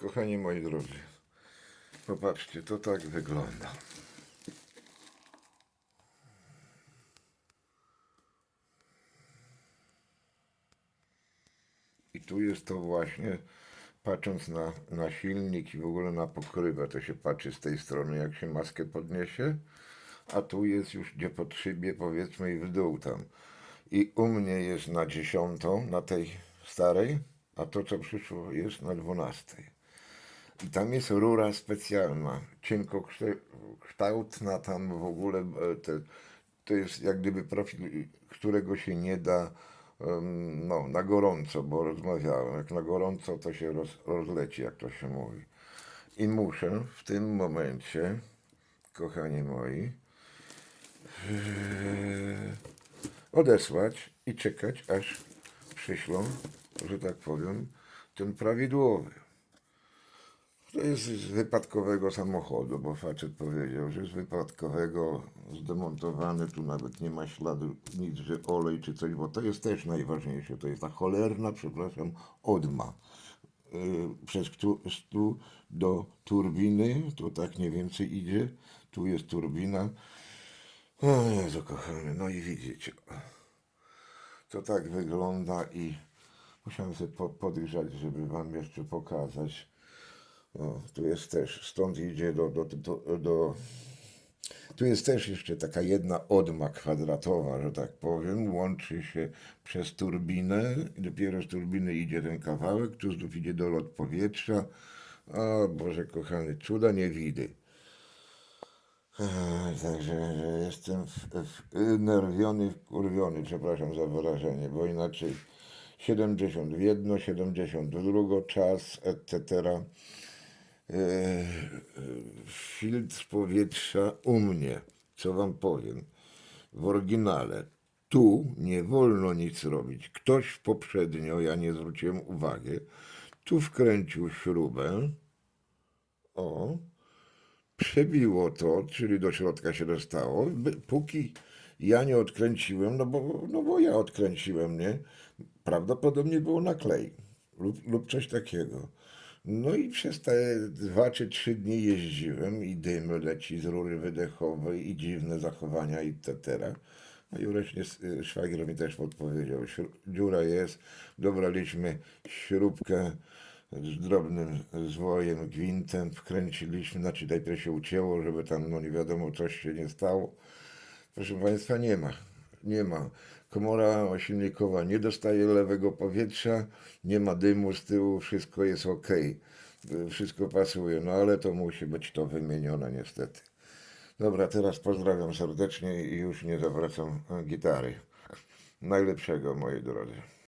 Kochani moi drodzy, popatrzcie, to tak wygląda. I tu jest to właśnie, patrząc na, na silnik i w ogóle na pokrywę, to się patrzy z tej strony, jak się maskę podniesie, a tu jest już gdzie pod szybie, powiedzmy, i w dół tam. I u mnie jest na dziesiątą, na tej starej, a to, co przyszło, jest na dwunastej. I tam jest rura specjalna, cienkokształtna, tam w ogóle e, te, to jest jak gdyby profil, którego się nie da no, na gorąco, bo rozmawiałem, jak na gorąco to się roz, rozleci, jak to się mówi. I muszę w tym momencie, kochani moi, yy, odesłać i czekać, aż przyślą, że tak powiem, ten prawidłowy. To jest z wypadkowego samochodu, bo facet powiedział, że z wypadkowego zdemontowany, tu nawet nie ma śladu nic, że olej czy coś, bo to jest też najważniejsze, to jest ta cholerna, przepraszam, odma. Yy, przez tu, do turbiny, to tak mniej więcej idzie, tu jest turbina. O Jezu kochany, no i widzicie, to tak wygląda i musiałem sobie po, podgrzać, żeby wam jeszcze pokazać. O, tu jest też, stąd idzie do, do, do, do... Tu jest też jeszcze taka jedna odma kwadratowa, że tak powiem, łączy się przez turbinę i dopiero z turbiny idzie ten kawałek, tu znów idzie dolot powietrza. O Boże kochany, cuda nie widy. Także że jestem wnerwiony, wkurwiony, przepraszam za wyrażenie, bo inaczej 70 w jedno, 70 w drugo, czas, etc. E, filtr powietrza u mnie, co wam powiem, w oryginale. Tu nie wolno nic robić. Ktoś poprzednio, ja nie zwróciłem uwagi, tu wkręcił śrubę, o, przebiło to, czyli do środka się dostało, póki ja nie odkręciłem, no bo, no bo ja odkręciłem, nie? Prawdopodobnie było na klej lub, lub coś takiego. No i przez te dwa czy trzy dni jeździłem i dym leci z rury wydechowej i dziwne zachowania etc. No y, szwagier mi też podpowiedział, dziura jest, dobraliśmy śrubkę z drobnym zwojem, gwintem, wkręciliśmy, znaczy najpierw się ucięło, żeby tam, no nie wiadomo, coś się nie stało. Proszę Państwa, nie ma. Nie ma. Komora silnikowa nie dostaje lewego powietrza, nie ma dymu z tyłu, wszystko jest ok. Wszystko pasuje, no ale to musi być to wymienione niestety. Dobra, teraz pozdrawiam serdecznie i już nie zawracam gitary. Najlepszego, moi drodzy.